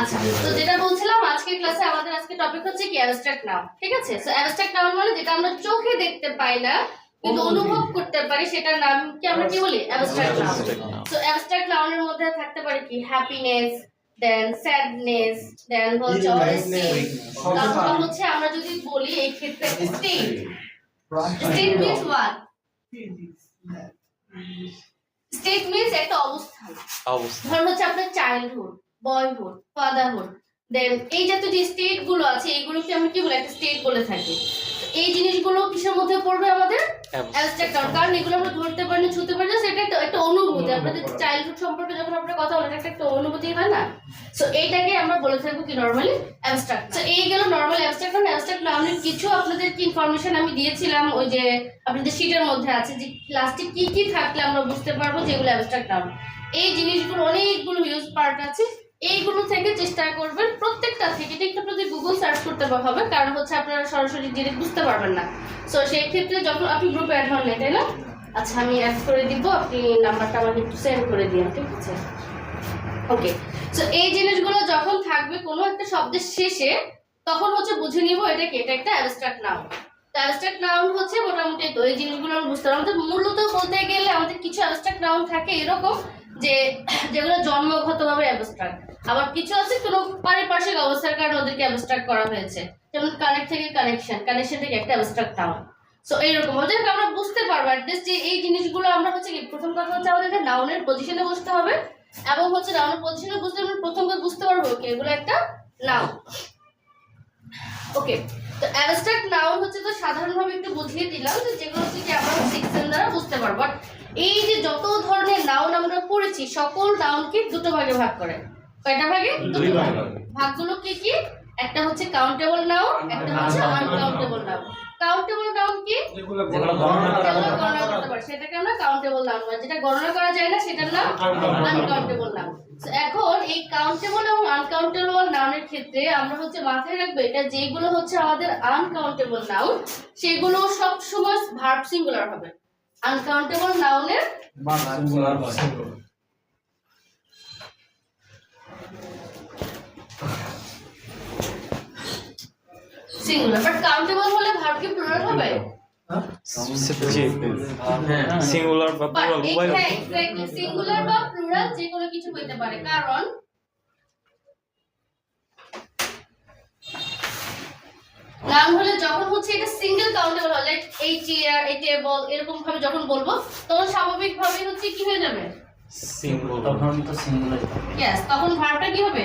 আচ্ছা তো যেটা বলছিলাম আজকের ক্লাসে আমাদের আজকে টপিক হচ্ছে কি অ্যাবস্ট্রাক্ট নাউন ঠিক আছে? সো অ্যাবস্ট্রাক্ট নাউন মানে যেটা আমরা চোখে দেখতে পাই না কিন্তু অনুভব করতে পারি সেটার নাম কি আমরা কি বলি? অ্যাবস্ট্রাক্ট নাউন সো অ্যাবস্ট্রাক্ট নাউনের মধ্যে থাকতে পারে কি? হ্যাপিনেস দেন স্যাডনেস দেন হচ্ছে তারপর হচ্ছে আমরা যদি বলি এই ক্ষেত্রে state state means what state means একটা অবস্থান। অবস্থা। ধরুন হচ্ছে আপনার চাইল্ডহুড বয়হুড ফাদারহুড দেন এই জাতীয় যে স্টেটগুলো আছে এইগুলোকে আমরা কি বলে একটা স্টেট বলে থাকি। এই জিনিসগুলো কিসের মধ্যে পড়বে আমাদের? অ্যাবস্ট্রাক্ট কারণ এগুলো আমরা ধরতে পারি না ছুতে পারি না সেটা একটা একটা অনুভূতি। আপনাদের চাইল্ডহুড সম্পর্কে যখন আমরা কথা বলি এটা একটা অনুভূতি হয় না? সো এইটাকে আমরা বলে থাকব কি নরমালি অ্যাবস্ট্রাক্ট সো এই গেল নরমাল অ্যাবস্ট্রাক্ট নাউন অ্যাবস্ট্রাক্ট নাউনের কিছু আপনাদের কি ইনফরমেশন আমি দিয়েছিলাম ওই যে আপনাদের শীটের মধ্যে আছে যে লাস্টে কি কি থাকলে আমরা বুঝতে পারব যেগুলো অ্যাবস্ট্রাক্ট নাউন এই জিনিসগুলো অনেকগুলো ইউজ পার্ট আছে। এইগুলো থেকে চেষ্টা করবেন প্রত্যেকটা থেকে। একটু আপনাদের গুগল সার্চ করতে হবে, কারণ হচ্ছে আপনারা সরাসরি ডিরেক্ট বুঝতে পারবেন না। সো সেই ক্ষেত্রে যখন আপনি গ্রুপে অ্যাড হন তাই না? আচ্ছা আমি অ্যাড করে দিব, আপনি নাম্বারটা আমাকে একটু সেন্ড করে দিন, ঠিক আছে? ওকে সো এই জিনিসগুলো যখন থাকবে কোনো একটা শব্দের শেষে, তখন হচ্ছে বুঝে নিব এটা কি, এটা একটা অ্যাবস্ট্রাক্ট নাউন অ্যাবস্ট্রাক্ট নাউন হচ্ছে মোটামুটি তো এই জিনিসগুলো আমরা বুঝতে পারব আমাদের মূলত বলতে গেলে আমাদের কিছু অ্যাবস্ট্রাক্ট নাউন থাকে এরকম যে যেগুলো জন্মগতভাবে অ্যাবস্ট্রাক্ট আবার কিছু আছে কোনো পারিপার্শ্বিক অবস্থার কারণে ওদেরকে অ্যাবস্ট্রাক্ট করা হয়েছে। যেমন কানেক্ট থেকে কানেকশন কানেকশন থেকে একটা অ্যাবস্ট্রাক্ট নাউন সো এইরকম। ওদের আমরা বুঝতে পারব অ্যাটলিস্ট যে এই জিনিসগুলো আমরা হচ্ছে কি, প্রথম কথা হচ্ছে আমাদের একটা নাউনের পজিশনে বসতে হবে এবং হচ্ছে নাউনের পজিশনে বুঝতে আমরা প্রথম কথা বুঝতে পারব কি, এগুলো একটা নাউন ওকে তো অ্যাবস্ট্রাক্ট নাউন হচ্ছে তো সাধারণভাবে একটু বুঝিয়ে দিলাম যে যেগুলো হচ্ছে কি আমরা সেকশন দ্বারা বুঝতে পারব। বাট এই যে যত ধরনের নাউন আমরা পড়েছি সকল নাউনকে দুটো ভাগে ভাগ করে। কয়টা ভাগে? দুটো ভাগে। ভাগগুলো কি কি? একটা হচ্ছে কাউন্টেবল নাউন একটা হচ্ছে আনকাউন্টেবল নাউন কাউন্টেবল নাউন কি? যেগুলো গণনা করতে পারে। সেটাকে আমরা কাউন্টেবল নাউন বলি। যেটা গণনা করা যায় না সেটার নাম আনকাউন্টেবল নাউন এখন এই কাউন্টেবল এবং আনকাউন্টেবল নাউনের ক্ষেত্রে আমরা হচ্ছে মাথায় রাখব এটা যেগুলো হচ্ছে আমাদের আনকাউন্টেবল নাউন সেগুলো সব সময় ভার্ব সিঙ্গুলার হবে। আনকাউন্টেবল নাউনের সিঙ্গুলার বাট কাউন্টেবল হলে ভার্ব কি প্লুরাল হবে? সিঙ্গুলার বা প্লুরাল সিঙ্গুলার বা প্লুরাল যে কোনো কিছু হতে পারে। কারণ নাম হলে যখন হচ্ছে এটা সিঙ্গেল কাউন্টেবল হয় লাইক এই চেয়ার এই টেবল এরকম ভাবে যখন বলব তখন স্বাভাবিক ভাবে হচ্ছে কি হয়ে যাবে? সিঙ্গুলার তখন তো সিঙ্গুলার ইয়েস তখন ভার্বটা কি হবে?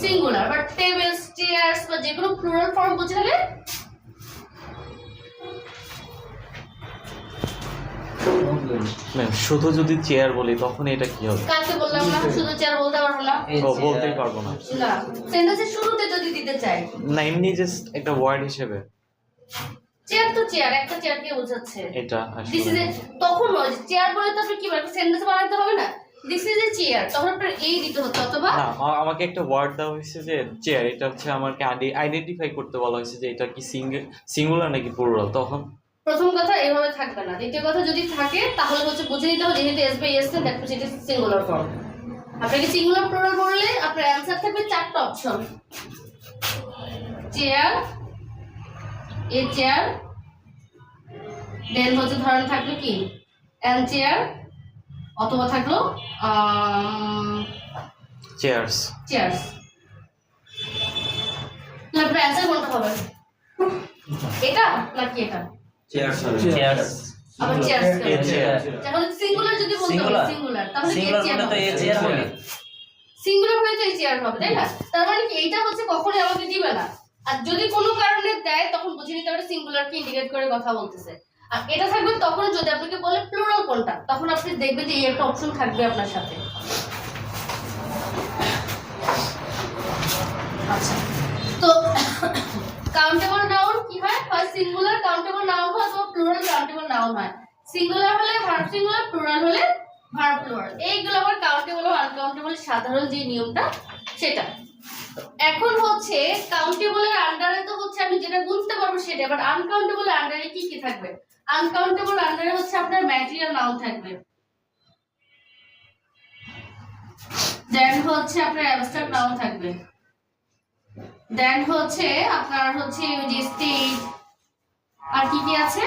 সিঙ্গুলার বাট টেবিলস চেয়ারস বা যে কোনো প্লুরাল ফর্ম বোঝালে ম্যাম শুধু যদি চেয়ার বলি তখন এটা কি হবে? কালকে বললাম না শুধু চেয়ার বলতে পারব না। ও বলতেই পারব না। না সেন্টেন্সের শুরুতে যদি দিতে চাই। না এমনি জাস্ট একটা ওয়ার্ড হিসেবে। চেয়ার তো চেয়ার একটা চেয়ারকে বোঝাচ্ছে। এটা দিস ইজ তখন চেয়ার বলে তো আপনি কি বলবেন সেন্টেন্স বানাতে হবে না? দিস ইজ এ চেয়ার তখন আপনার এই দিতে হতো অথবা না আমাকে একটা ওয়ার্ড দেওয়া হয়েছে যে চেয়ার এটা হচ্ছে আমাকে আইডেন্টিফাই করতে বলা হয়েছে যে এটা কি সিঙ্গেল সিঙ্গুলার নাকি প্লুরাল তখন প্রথম কথা এইভাবে থাকবে না। দ্বিতীয় কথা যদি থাকে তাহলে হচ্ছে বুঝে নিতে হবে যেহেতু S by S that means it is singular form আপনাকে সিঙ্গুলার প্লুরাল বললে আপনার অ্যান্সার থাকবে চারটা option chair a chair then হচ্ছে ধরেন থাকবে কি? অ্যান চেয়ার অথবা থাকল চেয়ার্স চেয়ার্স আপনার অ্যান্সার কোনটা হবে? এটা নাকি এটা? চেয়ার্স আবার চেয়ার্স তাহলে সিঙ্গুলার যদি বলতে সিঙ্গুলার তাহলে সিঙ্গুলার মানে তো এ চেয়ার হবে। সিঙ্গুলার হলে তো এই চেয়ার হবে তাই না? তার মানে কি এইটা হচ্ছে কখনোই আমাকে দিবে না। আর যদি কোনো কারণে দেয় তখন বুঝে নিতে হবে সিঙ্গুলারকে ইন্ডিকেট করে কথা বলতেছে। আর এটা থাকবে তখন যদি আপনাকে বলে প্লুরাল কোনটা তখন আপনি দেখবেন যে এই একটা অপশন থাকবে আপনার সাথে আচ্ছা তো কাউন্টেবল নাউন কি হয় হয় সিঙ্গুলার কাউন্টেবল নাউন হয় অথবা প্লুরাল কাউন্টেবল নাউন হয় সিঙ্গুলার হলে ভার্ব সিঙ্গুলার প্লুরাল হলে ভার্ব প্লুরাল এইগুলো আবার কাউন্টেবল ও আনকাউন্টেবল সাধারণ যে নিয়মটা, সেটা। এখন হচ্ছে কাউন্টেবলের আন্ডারে তো হচ্ছে আমি যেটা বুঝতে পারব সেটা বাট আনকাউন্টেবলের আন্ডারে কি কি থাকবে? আনকাউন্টেবল আন্ডারে হচ্ছে আপনার ম্যাটেরিয়াল নাউন থাকবে। দেন হচ্ছে আপনার অ্যাবস্ট্রাক্ট নাউন থাকবে। দেন হচ্ছে আপনার হচ্ছে স্টেট আর কি কি আছে?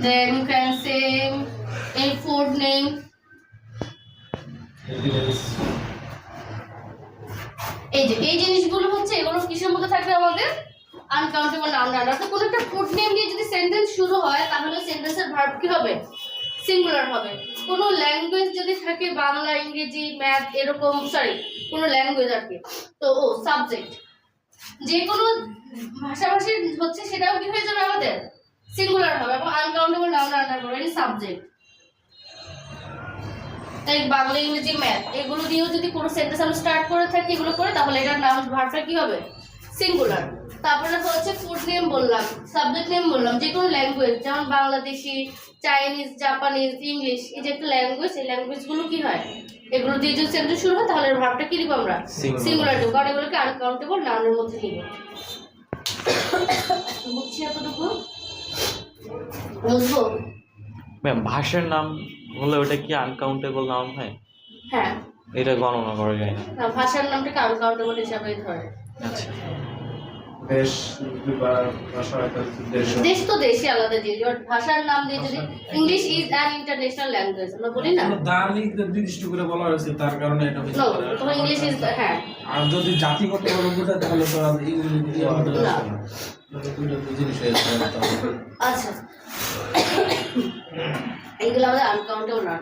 Then you can say a food name. এই যে, এই জিনিসগুলো হচ্ছে এগুলো কিসের মধ্যে থাকবে আমাদের? আনকাউন্টেবল নাউন অর্থাৎ কোনো একটা ফুড নেম দিয়ে যদি সেন্টেন্স শুরু হয়, তাহলে সেন্টেন্সের ভার্ব কি হবে? সিঙ্গুলার হবে। কোনো ল্যাঙ্গুয়েজ যদি থাকে, বাংলা, ইংরেজি ম্যাথ এরকম সরি কোনো ল্যাঙ্গুয়েজ আর কি। তো, ও সাবজেক্ট যে কোনো ভাষাভাষী হচ্ছে সেটাও কি হয়ে যাবে আমাদের? সিঙ্গুলার হবে এবং আনকাউন্টেবল নাউন আন্ডার করবে সাবজেক্ট তাই বাংলা ইংরেজি ম্যাথ এগুলো দিয়েও যদি কোনো সেন্টেন্স আমরা স্টার্ট করে থাকি এগুলো করে তাহলে এটার নাম ভার্বটা কি হবে? সিঙ্গুলার তারপরে হচ্ছে ফুড নেম বললাম সাবজেক্ট নেম বললাম যে কোনো ল্যাঙ্গুয়েজ যেমন বাংলাদেশি চাইনিজ জাপানিজ ইংলিশ এই যে একটা ল্যাঙ্গুয়েজ এই ল্যাঙ্গুয়েজগুলো কি হয়? এগুলো দিয়ে যদি সেন্টেন্স শুরু হয় তাহলে এর ভার্বটা কি দিব আমরা? সিঙ্গুলার দেবো কারণ এগুলোকে আনকাউন্টেবল নাউনের মধ্যে নিব বুঝছি এতটুকু? ম্যাম ভাষার নাম হলে ওটা কি আনকাউন্টেবল নাম হয়? হ্যাঁ। এটা গণনা করা যায় না। না, ভাষার নামটাকে আনকাউন্টেবল হিসাবে ধরে। আচ্ছা। দেশ বা ভাষা একটা দেশ দেশ তো দেশই আলাদা জিনিস ভাষার নাম দিয়ে যদি English is an international language আমরা বলি না? দালি নির্দিষ্ট করে বলা হয়েছে তার কারণে এটা হয়েছে ইংলিশ ইজ হ্যাঁ। আর যদি জাতিগত তাহলে তো আচ্ছা। এইগুলো আমাদের আনকাউন্টেবল না।